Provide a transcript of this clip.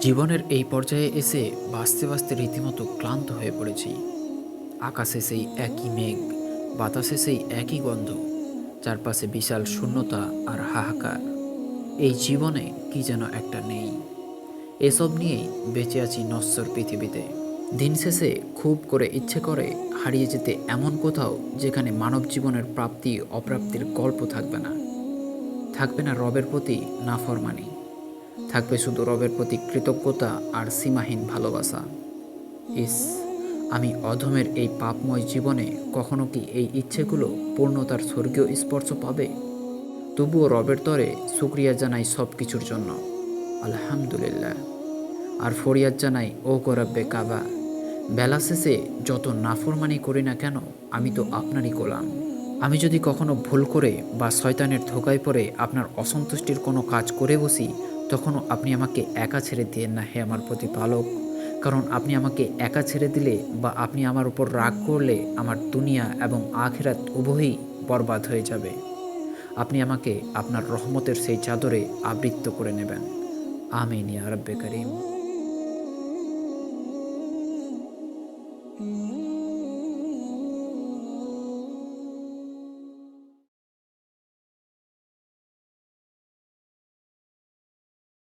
জীবনের এই পর্যায়ে এসে বাঁচতে বাঁচতে রীতিমতো ক্লান্ত হয়ে পড়েছি। আকাশে সেই একই মেঘ, বাতাসে সেই একই গন্ধ, চারপাশে বিশাল শূন্যতা আর হাহাকার। এই জীবনে কি যেন একটা নেই। এসব নিয়েই বেঁচে আছি নশ্বর পৃথিবীতে। দিন শেষে খুব করে ইচ্ছে করে হারিয়ে যেতে এমন কোথাও যেখানে মানব জীবনের প্রাপ্তি অপ্রাপ্তির গল্প থাকবে না। থাকবে না রবের প্রতি নাফরমানি। থাকবে শুধু রবের প্রতি কৃতজ্ঞতা আর সীমাহীন ভালোবাসা। ইস, আমি অধমের এই পাপময় জীবনে কখনো কি এই ইচ্ছেগুলো পূর্ণতার স্বর্গীয় স্পর্শ পাবে? তবুও রবের তরে শুক্রিয়া জানাই সব কিছুর জন্য। আলহামদুলিল্লাহ। আর ফরিয়াদ জানাই, ও গরাব্বে কাবা, বেলা শেষে যত নাফরমানি করি না কেন, আমি তো আপনারই গোলাম। আমি যদি কখনো ভুল করে বা শয়তানের ধোকায় পড়ে আপনার অসন্তুষ্টির কোনো কাজ করে বসি তখনও আপনি আমাকে একা ছেড়ে দিয়েন না হে আমার প্রতিপালক। কারণ আপনি আমাকে একা ছেড়ে দিলে বা আপনি আমার উপর রাগ করলে আমার দুনিয়া এবং আখেরাত উভয়ই বরবাদ হয়ে যাবে। আপনি আমাকে আপনার রহমতের সেই চাদরে আবৃত্ত করে নেবেন। আমিন ইয়া করিম।